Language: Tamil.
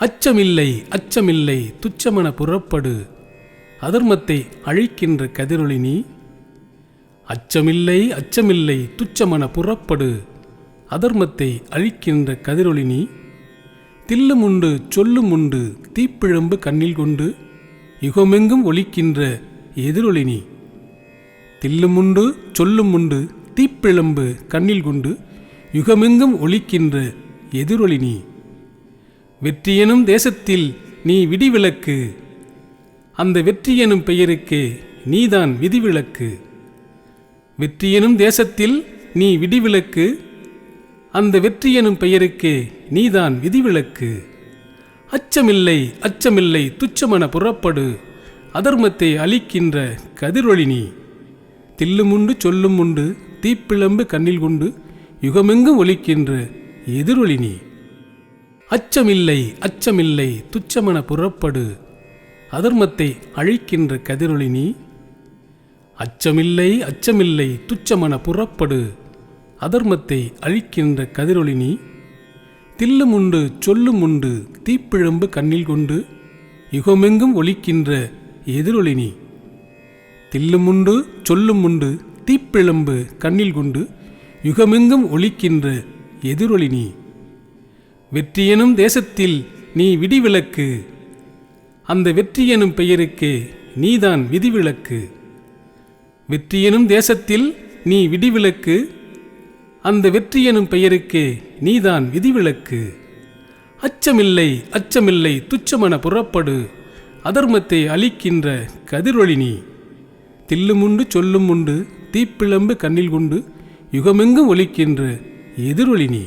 அச்சமில்லை அச்சமில்லை துச்சமன புறப்படு. அதர்மத்தை அழிக்கின்ற கதிரொளி நீ? அச்சமில்லை அச்சமில்லை துச்சமன புறப்படு. அதர்மத்தை அழிக்கின்ற கதிரொளி நீ? தில்லும் உண்டு சொல்லும் உண்டு தீப்பிழம்பு கண்ணில் கொண்டு யுகமெங்கும் ஒலிக்கின்ற எதிரொளினி நீ? தில்லும் உண்டு சொல்லும் உண்டு தீப்பிழம்பு கண்ணில் கொண்டு யுகமெங்கும் ஒலிக்கின்ற எதிரொலி நீ? வெற்றியெனும் தேசத்தில் நீ விடிவிலக்கு அந்த வெற்றியெனும் பெயருக்கே நீதான் விதிவிலக்கு. வெற்றியெனும் தேசத்தில் நீ விடிவிலக்கு அந்த வெற்றியெனும் பெயருக்கே நீதான் விதிவிலக்கு. அச்சமில்லை அச்சமில்லை துச்சமென புறப்படு. அதர்மத்தை அழிக்கின்ற கதிரொளி நீ. சொல்லும் உண்டு தீப்பிழம்பு கண்ணில் கொண்டு யுகமெங்கும் ஒலிக்கின்ற எதிரொலி நீ. அச்சமில்லை அச்சமில்லை துச்சமன புறப்படு. அதர்மத்தை அழிக்கின்ற கதிரொளி நீ? அச்சமில்லை அச்சமில்லை துச்சமன புறப்படு. அதர்மத்தை அழிக்கின்ற கதிரொளி நீ? தில்லும் உண்டு சொல்லும் உண்டு தீப்பிழம்பு கண்ணில் கொண்டு யுகமெங்கும் ஒலிக்கின்ற எதிரொலி நீ? தில்லும் உண்டு சொல்லும் உண்டு தீப்பிழம்பு கண்ணில் கொண்டு யுகமெங்கும் ஒலிக்கின்ற எதிரொலி நீ? வெற்றியெனும் தேசத்தில் நீ விடிவிளக்கு அந்த வெற்றியெனும் பெயருக்கே நீதான் விதிவிலக்கு. வெற்றியெனும் தேசத்தில் நீ விடிவிலக்கு அந்த வெற்றியெனும் பெயருக்கே நீதான் விதிவிலக்கு. அச்சமில்லை அச்சமில்லை துச்சமென புறப்படு. அதர்மத்தை அழிக்கின்ற கதிரொளி நீ. தில்லுமுண்டு சொல்லும் உண்டு தீப்பிழம்பு கண்ணில் கொண்டு யுகமெங்கும் ஒலிக்கின்ற எதிரொலி நீ.